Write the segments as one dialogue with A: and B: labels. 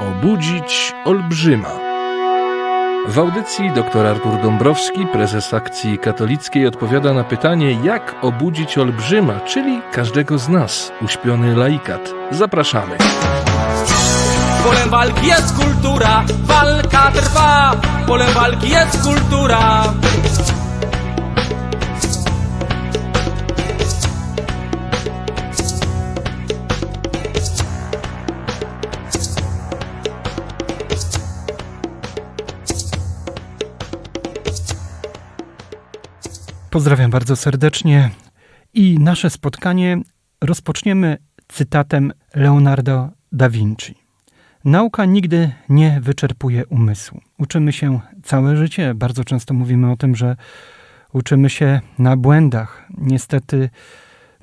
A: Obudzić olbrzyma. W audycji dr Artur Dąbrowski, prezes akcji katolickiej, odpowiada na pytanie, jak obudzić olbrzyma, czyli każdego z nas, uśpiony laikat. Zapraszamy.
B: Polem walki jest kultura, walka trwa. Polem walki jest kultura.
C: Pozdrawiam bardzo serdecznie i nasze spotkanie rozpoczniemy cytatem Leonardo da Vinci. Nauka nigdy nie wyczerpuje umysłu. Uczymy się całe życie. Bardzo często mówimy o tym, że uczymy się na błędach. Niestety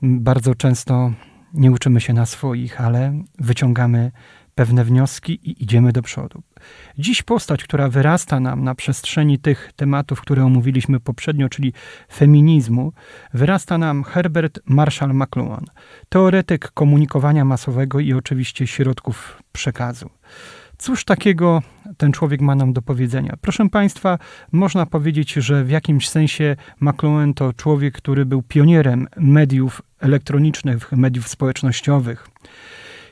C: bardzo często nie uczymy się na swoich, ale wyciągamy pewne wnioski i idziemy do przodu. Dziś postać, która wyrasta nam na przestrzeni tych tematów, które omówiliśmy poprzednio, czyli feminizmu, wyrasta nam Herbert Marshall McLuhan, teoretyk komunikowania masowego i oczywiście środków przekazu. Cóż takiego ten człowiek ma nam do powiedzenia? Proszę Państwa, można powiedzieć, że w jakimś sensie McLuhan to człowiek, który był pionierem mediów elektronicznych, mediów społecznościowych.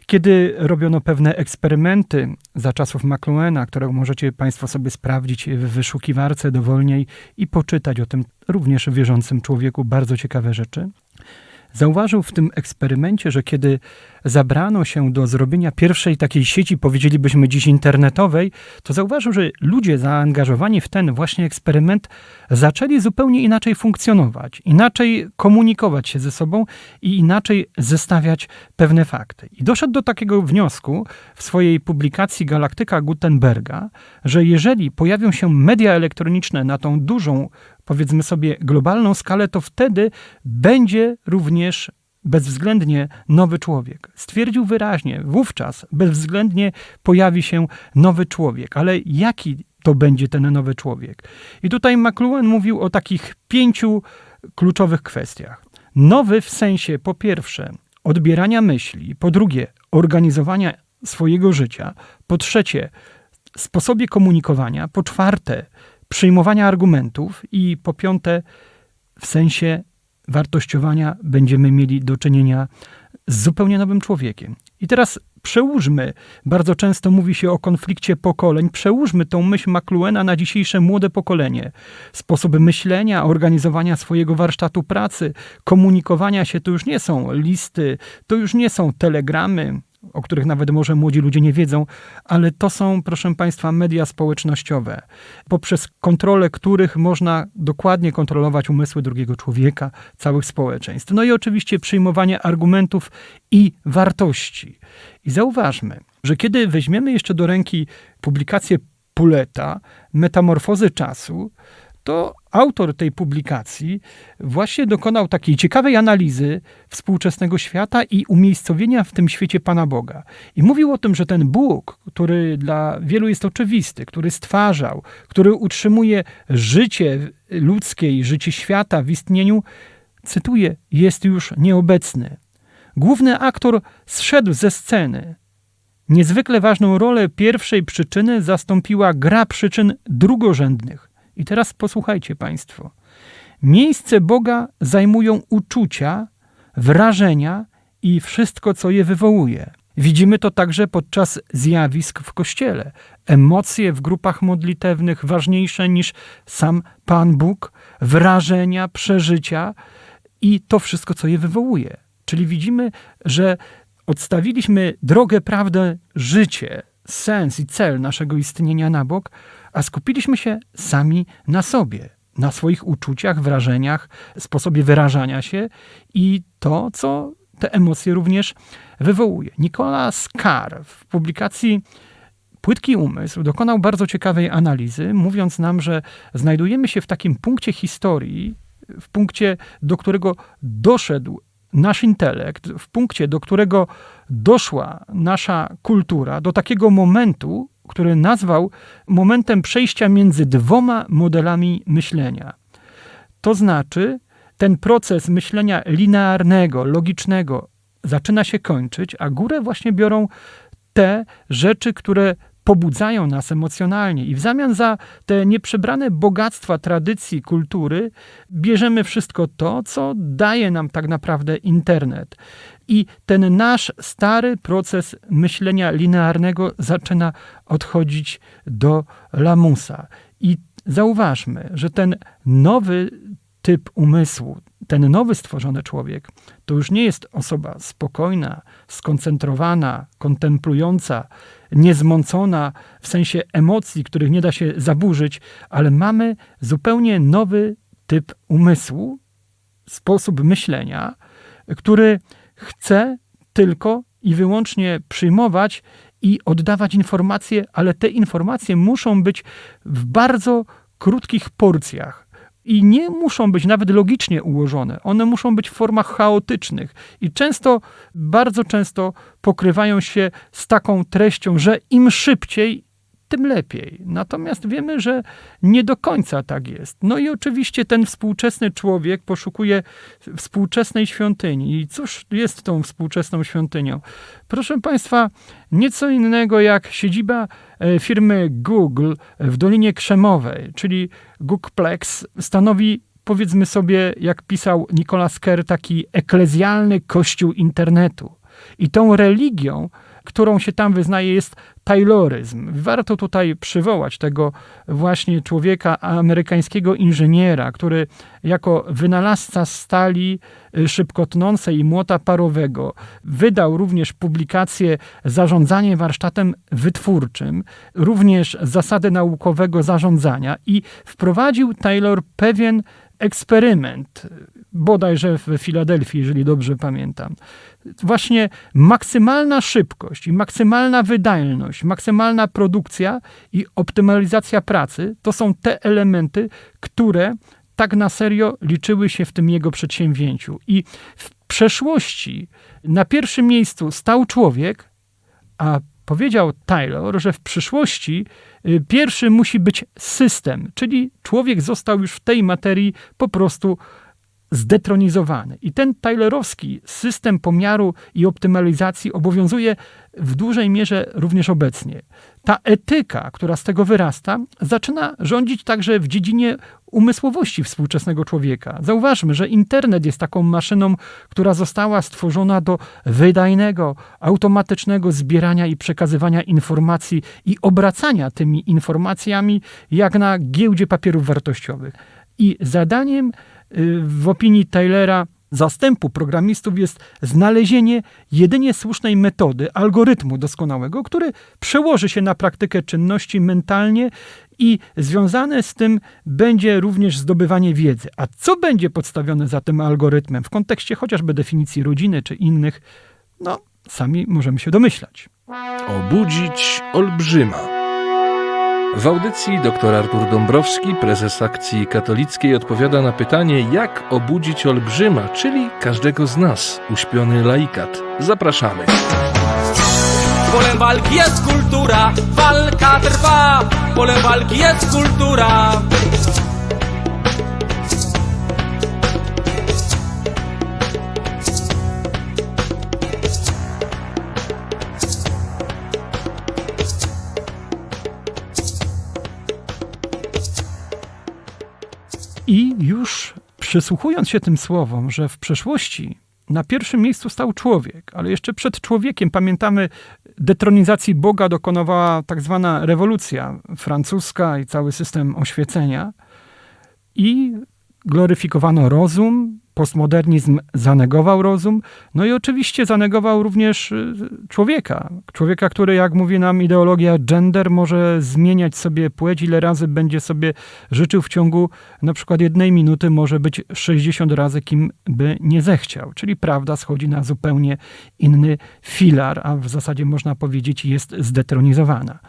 C: Kiedy robiono pewne eksperymenty za czasów McLuhana, które możecie Państwo sobie sprawdzić w wyszukiwarce dowolniej i poczytać o tym również wierzącym człowieku bardzo ciekawe rzeczy, zauważył w tym eksperymencie, że kiedy zabrano się do zrobienia pierwszej takiej sieci, powiedzielibyśmy dziś internetowej, to zauważył, że ludzie zaangażowani w ten właśnie eksperyment zaczęli zupełnie inaczej funkcjonować, inaczej komunikować się ze sobą i inaczej zestawiać pewne fakty. I doszedł do takiego wniosku w swojej publikacji Galaktyka Gutenberga, że jeżeli pojawią się media elektroniczne na tą dużą powiedzmy sobie, globalną skalę, to wtedy będzie również bezwzględnie nowy człowiek. Stwierdził wyraźnie, wówczas bezwzględnie pojawi się nowy człowiek. Ale jaki to będzie ten nowy człowiek? I tutaj McLuhan mówił o takich pięciu kluczowych kwestiach. Nowy w sensie, po pierwsze, odbierania myśli, po drugie, organizowania swojego życia, po trzecie, sposobie komunikowania, po czwarte, przyjmowania argumentów i po piąte, w sensie wartościowania będziemy mieli do czynienia z zupełnie nowym człowiekiem. I teraz przełóżmy, bardzo często mówi się o konflikcie pokoleń, przełóżmy tą myśl McLuhana na dzisiejsze młode pokolenie. Sposoby myślenia, organizowania swojego warsztatu pracy, komunikowania się to już nie są listy, to już nie są telegramy, o których nawet może młodzi ludzie nie wiedzą, ale to są, proszę Państwa, media społecznościowe, poprzez kontrolę których można dokładnie kontrolować umysły drugiego człowieka, całych społeczeństw. No i oczywiście przyjmowanie argumentów i wartości. I zauważmy, że kiedy weźmiemy jeszcze do ręki publikację Puleta, Metamorfozy czasu, to autor tej publikacji właśnie dokonał takiej ciekawej analizy współczesnego świata i umiejscowienia w tym świecie Pana Boga. I mówił o tym, że ten Bóg, który dla wielu jest oczywisty, który stwarzał, który utrzymuje życie ludzkie i życie świata w istnieniu, cytuję, jest już nieobecny. Główny aktor zszedł ze sceny. Niezwykle ważną rolę pierwszej przyczyny zastąpiła gra przyczyn drugorzędnych. I teraz posłuchajcie Państwo. Miejsce Boga zajmują uczucia, wrażenia i wszystko, co je wywołuje. Widzimy to także podczas zjawisk w kościele. Emocje w grupach modlitewnych ważniejsze niż sam Pan Bóg, wrażenia, przeżycia i to wszystko, co je wywołuje. Czyli widzimy, że odstawiliśmy drogę, prawdę, życie, sens i cel naszego istnienia na bok, a skupiliśmy się sami na sobie, na swoich uczuciach, wrażeniach, sposobie wyrażania się i to, co te emocje również wywołuje. Nicolas Carr w publikacji Płytki Umysł dokonał bardzo ciekawej analizy, mówiąc nam, że znajdujemy się w takim punkcie historii, w punkcie, do którego doszedł nasz intelekt, w punkcie, do którego doszła nasza kultura, do takiego momentu, który nazwał momentem przejścia między dwoma modelami myślenia. To znaczy, ten proces myślenia linearnego, logicznego zaczyna się kończyć, a górę właśnie biorą te rzeczy, które pobudzają nas emocjonalnie. I w zamian za te nieprzebrane bogactwa tradycji, kultury, bierzemy wszystko to, co daje nam tak naprawdę internet. I ten nasz stary proces myślenia linearnego zaczyna odchodzić do lamusa. I zauważmy, że ten nowy typ umysłu, ten nowy stworzony człowiek, to już nie jest osoba spokojna, skoncentrowana, kontemplująca, niezmącona w sensie emocji, których nie da się zaburzyć, ale mamy zupełnie nowy typ umysłu, sposób myślenia, który chce tylko i wyłącznie przyjmować i oddawać informacje, ale te informacje muszą być w bardzo krótkich porcjach. I nie muszą być nawet logicznie ułożone. One muszą być w formach chaotycznych i często, bardzo często pokrywają się z taką treścią, że im szybciej, tym lepiej. Natomiast wiemy, że nie do końca tak jest. No i oczywiście ten współczesny człowiek poszukuje współczesnej świątyni. I cóż jest tą współczesną świątynią? Proszę Państwa, nieco innego jak siedziba e, firmy Google w Dolinie Krzemowej, czyli Googleplex, stanowi powiedzmy sobie, jak pisał Nicolas Kerr, taki eklezjalny kościół internetu. I tą religią, którą się tam wyznaje, jest Tayloryzm. Warto tutaj przywołać tego właśnie człowieka, amerykańskiego inżyniera, który jako wynalazca stali y, szybkotnącej i młota parowego wydał również publikację Zarządzanie warsztatem wytwórczym, również zasady naukowego zarządzania i wprowadził Taylor pewien eksperyment, bodajże w Filadelfii, jeżeli dobrze pamiętam. Właśnie maksymalna szybkość i maksymalna wydajność, maksymalna produkcja i optymalizacja pracy to są te elementy, które tak na serio liczyły się w tym jego przedsięwzięciu. I w przeszłości na pierwszym miejscu stał człowiek, a powiedział Taylor, że w przyszłości y, pierwszy musi być system, czyli człowiek został już w tej materii po prostu zdetronizowany. I ten Taylorowski system pomiaru i optymalizacji obowiązuje w dużej mierze również obecnie. Ta etyka, która z tego wyrasta, zaczyna rządzić także w dziedzinie umysłowości współczesnego człowieka. Zauważmy, że internet jest taką maszyną, która została stworzona do wydajnego, automatycznego zbierania i przekazywania informacji i obracania tymi informacjami jak na giełdzie papierów wartościowych. I zadaniem w opinii Taylora zastępu programistów jest znalezienie jedynie słusznej metody, algorytmu doskonałego, który przełoży się na praktykę czynności mentalnie i związane z tym będzie również zdobywanie wiedzy. A co będzie podstawione za tym algorytmem w kontekście chociażby definicji rodziny czy innych, no sami możemy się domyślać.
A: Obudzić olbrzyma. W audycji dr Artur Dąbrowski, prezes akcji katolickiej, odpowiada na pytanie, jak obudzić olbrzyma, czyli każdego z nas, uśpiony laikat. Zapraszamy.
B: Polem walki jest kultura, walka trwa. Polem walki jest kultura.
C: Przysłuchując się tym słowom, że w przeszłości na pierwszym miejscu stał człowiek, ale jeszcze przed człowiekiem, pamiętamy, detronizacji Boga dokonywała tak zwana rewolucja francuska i cały system oświecenia. I gloryfikowano rozum, postmodernizm zanegował rozum, no i oczywiście zanegował również y, człowieka. Człowieka, który, jak mówi nam ideologia gender, może zmieniać sobie płeć, ile razy będzie sobie życzył w ciągu na przykład jednej minuty, może być 60 razy, kim by nie zechciał. Czyli prawda schodzi na zupełnie inny filar, a w zasadzie można powiedzieć jest zdetronizowana.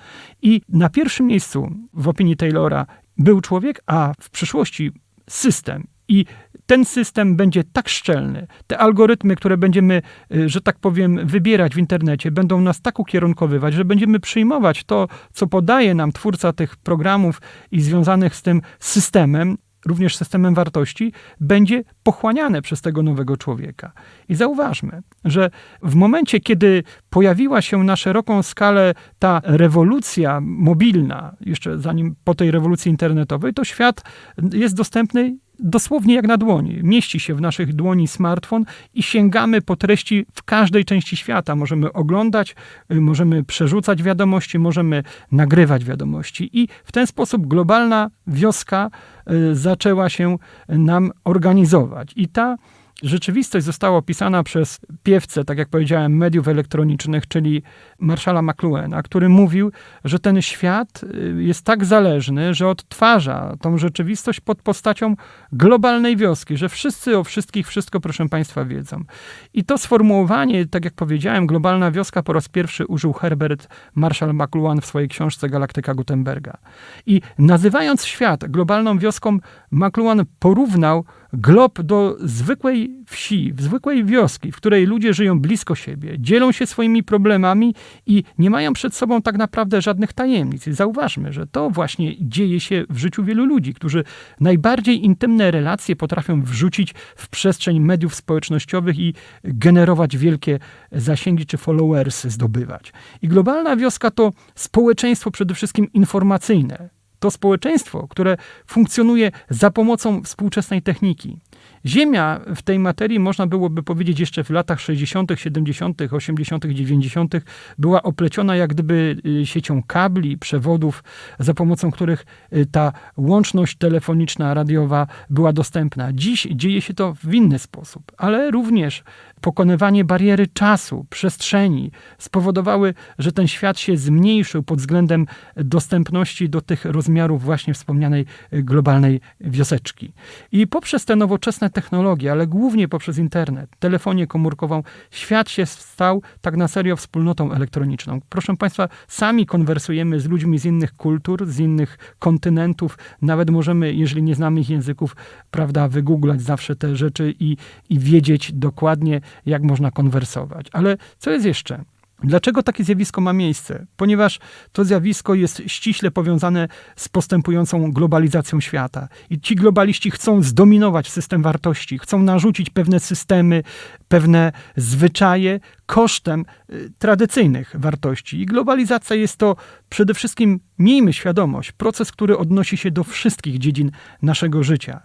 C: I na pierwszym miejscu w opinii Taylora był człowiek, a w przyszłości system. I ten system będzie tak szczelny, te algorytmy, które będziemy, y, że tak powiem, wybierać w internecie, będą nas tak ukierunkowywać, że będziemy przyjmować to, co podaje nam twórca tych programów i związanych z tym systemem, również systemem wartości, będzie pochłaniane przez tego nowego człowieka. I zauważmy, że w momencie, kiedy pojawiła się na szeroką skalę ta rewolucja mobilna, jeszcze zanim po tej rewolucji internetowej, to świat jest dostępny dosłownie jak na dłoni. Mieści się w naszych dłoni smartfon i sięgamy po treści w każdej części świata. Możemy oglądać, y, możemy przerzucać wiadomości, możemy nagrywać wiadomości. I w ten sposób globalna wioska y, zaczęła się nam organizować. I ta rzeczywistość została opisana przez piewcę, tak jak powiedziałem, mediów elektronicznych, czyli Marszala McLuhana, który mówił, że ten świat y, jest tak zależny, że odtwarza tą rzeczywistość pod postacią globalnej wioski, że wszyscy o wszystkich wszystko, proszę Państwa, wiedzą. I to sformułowanie, tak jak powiedziałem, globalna wioska po raz pierwszy użył Herbert Marshall McLuhan w swojej książce Galaktyka Gutenberga. I nazywając świat globalną wioską, McLuhan porównał glob do zwykłej wsi, zwykłej wioski, w której ludzie żyją blisko siebie, dzielą się swoimi problemami i nie mają przed sobą tak naprawdę żadnych tajemnic. Zauważmy, że to właśnie dzieje się w życiu wielu ludzi, którzy najbardziej intymne relacje potrafią wrzucić w przestrzeń mediów społecznościowych i generować wielkie zasięgi czy followersy zdobywać. I globalna wioska to społeczeństwo przede wszystkim informacyjne, to społeczeństwo, które funkcjonuje za pomocą współczesnej techniki. Ziemia w tej materii, można byłoby powiedzieć, jeszcze w latach 60., 70., 80., 90., była opleciona jak gdyby y, siecią kabli, przewodów, za pomocą których y, ta łączność telefoniczna, radiowa była dostępna. Dziś dzieje się to w inny sposób, ale również pokonywanie bariery czasu, przestrzeni spowodowały, że ten świat się zmniejszył pod względem dostępności do tych rozmiarów właśnie wspomnianej y, globalnej wioseczki. I poprzez te nowoczesne technologie, ale głównie poprzez internet, telefonię komórkową, świat się stał tak na serio wspólnotą elektroniczną. Proszę Państwa, sami konwersujemy z ludźmi z innych kultur, z innych kontynentów, nawet możemy, jeżeli nie znamy ich języków, prawda, wygooglać zawsze te rzeczy i, i wiedzieć dokładnie, jak można konwersować. Ale co jest jeszcze? Dlaczego takie zjawisko ma miejsce? Ponieważ to zjawisko jest ściśle powiązane z postępującą globalizacją świata. I ci globaliści chcą zdominować system wartości, chcą narzucić pewne systemy, pewne zwyczaje kosztem y, tradycyjnych wartości. I globalizacja jest to przede wszystkim, miejmy świadomość, proces, który odnosi się do wszystkich dziedzin naszego życia.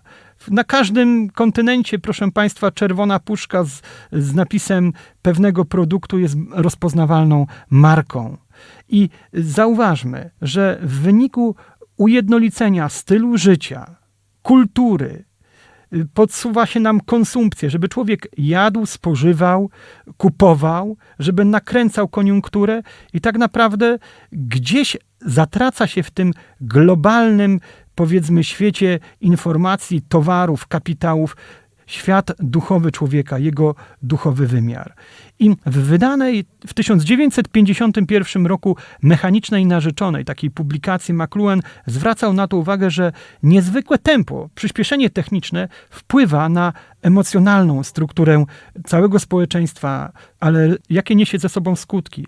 C: Na każdym kontynencie, proszę Państwa, czerwona puszka z, z napisem pewnego produktu jest rozpoznawalną marką. I zauważmy, że w wyniku ujednolicenia stylu życia, kultury, podsuwa się nam konsumpcję, żeby człowiek jadł, spożywał, kupował, żeby nakręcał koniunkturę i tak naprawdę gdzieś zatraca się w tym globalnym powiedzmy, świecie informacji, towarów, kapitałów, świat duchowy człowieka, jego duchowy wymiar. I w wydanej w 1951 roku Mechanicznej Narzeczonej, takiej publikacji McLuhan, zwracał na to uwagę, że niezwykłe tempo, przyspieszenie techniczne wpływa na emocjonalną strukturę całego społeczeństwa, ale jakie niesie ze sobą skutki?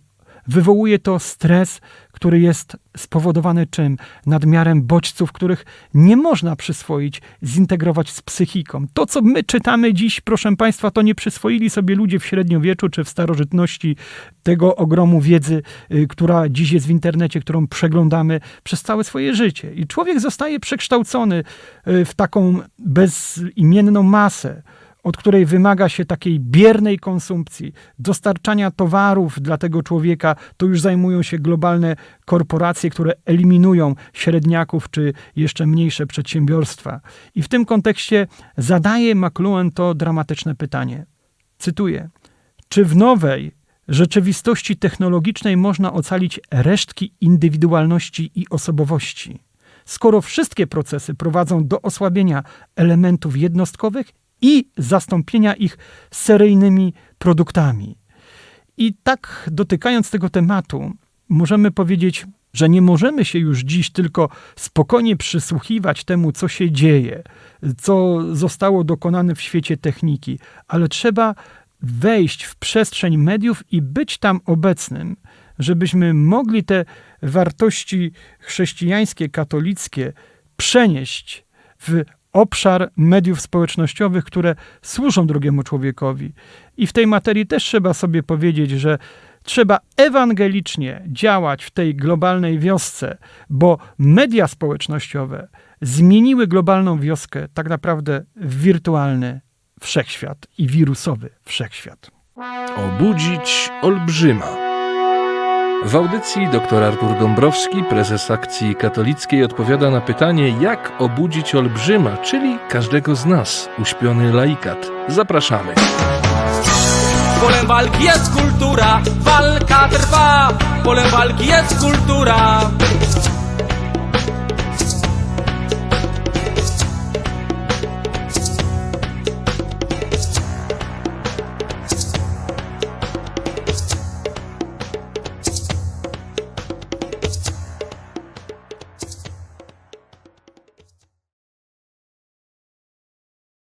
C: Wywołuje to stres, który jest spowodowany czym? Nadmiarem bodźców, których nie można przyswoić, zintegrować z psychiką. To, co my czytamy dziś, proszę Państwa, to nie przyswoili sobie ludzie w średniowieczu czy w starożytności tego ogromu wiedzy, y, która dziś jest w internecie, którą przeglądamy przez całe swoje życie. I człowiek zostaje przekształcony y, w taką bezimienną masę od której wymaga się takiej biernej konsumpcji, dostarczania towarów dla tego człowieka, to już zajmują się globalne korporacje, które eliminują średniaków czy jeszcze mniejsze przedsiębiorstwa. I w tym kontekście zadaje McLuhan to dramatyczne pytanie. Cytuję: Czy w nowej rzeczywistości technologicznej można ocalić resztki indywidualności i osobowości? skoro wszystkie procesy prowadzą do osłabienia elementów jednostkowych i zastąpienia ich seryjnymi produktami. I tak dotykając tego tematu, możemy powiedzieć, że nie możemy się już dziś tylko spokojnie przysłuchiwać temu, co się dzieje, co zostało dokonane w świecie techniki, ale trzeba wejść w przestrzeń mediów i być tam obecnym, żebyśmy mogli te wartości chrześcijańskie, katolickie przenieść w obszar mediów społecznościowych, które służą drugiemu człowiekowi. I w tej materii też trzeba sobie powiedzieć, że trzeba ewangelicznie działać w tej globalnej wiosce, bo media społecznościowe zmieniły globalną wioskę tak naprawdę w wirtualny wszechświat i wirusowy wszechświat.
A: Obudzić olbrzyma. W audycji dr Artur Dąbrowski, prezes akcji katolickiej, odpowiada na pytanie, jak obudzić olbrzyma, czyli każdego z nas, uśpiony laikat. Zapraszamy.
B: Polem walki jest kultura, walka trwa. Polem walki jest kultura.